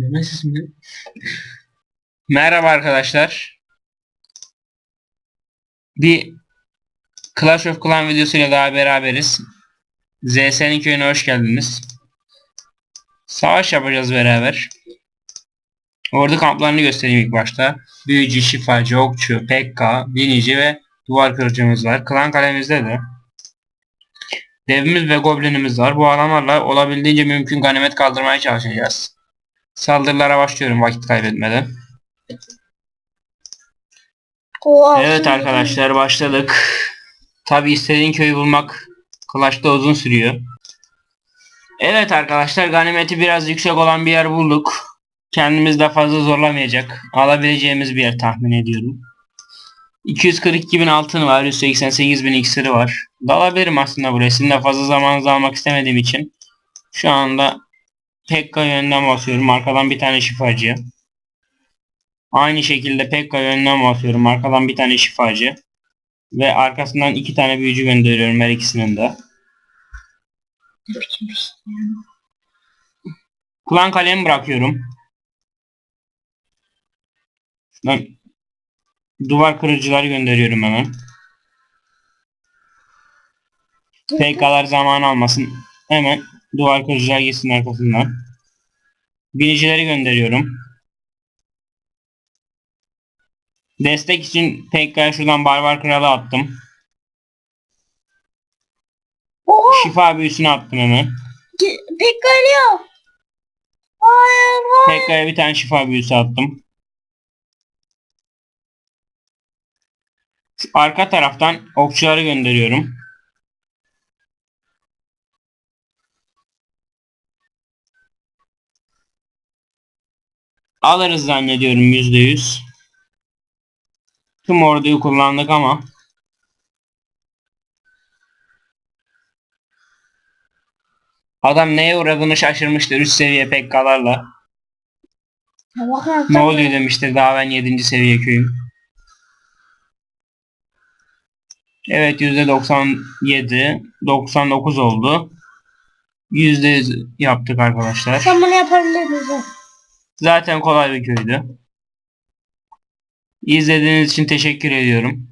Demez ismini. Merhaba arkadaşlar. Bir Clash of Clans videosuyla daha beraberiz. ZS'nin köyüne hoş geldiniz. Savaş yapacağız beraber. Ordu kamplarını göstereyim ilk başta. Büyücü, şifacı, okçu, pekka, binici ve duvar kırıcımız var. Klan kalemizde de. Devimiz ve goblinimiz var. Bu adamlarla olabildiğince mümkün ganimet kaldırmaya çalışacağız. Saldırılara başlıyorum vakit kaybetmeden. Oha, Evet arkadaşlar başladık. Tabi istediğin köyü bulmak Clash'ta uzun sürüyor. Evet arkadaşlar ganimeti biraz yüksek olan bir yer bulduk. Kendimiz de fazla zorlamayacak. Alabileceğimiz bir yer tahmin ediyorum. 242 bin altın var. 188 bin iksiri var. Dalabilirim aslında buraya. Sizin de fazla zamanınızı almak istemediğim için. Şu anda Pekka yönden basıyorum. Arkadan bir tane şifacı. Aynı şekilde Pekka yönden basıyorum. Arkadan bir tane şifacı. Ve arkasından iki tane büyücü gönderiyorum her ikisinin de. Klan kalemi bırakıyorum. Şuradan duvar kırıcıları gönderiyorum hemen. PK'lar zaman almasın. Hemen duvar kırıcılar gitsin arkasından. Binicileri gönderiyorum. Destek için PK'ya şuradan barbar kralı attım. Oha! Şifa büyüsünü attım hemen. Ge- Pek geliyor. Hayır hayır. PK'ya bir tane şifa büyüsü attım. Şu arka taraftan okçuları gönderiyorum. Alırız zannediyorum yüzde yüz. Tüm orduyu kullandık ama Adam neye uğradığını şaşırmıştır 3 seviye pekkalarla. Ya bakın. Ne oluyor demiştir daha ben 7. seviye köyüm. Evet %97 99 oldu. %100 yaptık arkadaşlar. Sen bunu yapabilir misin? Zaten kolay bir köydü. İzlediğiniz için teşekkür ediyorum.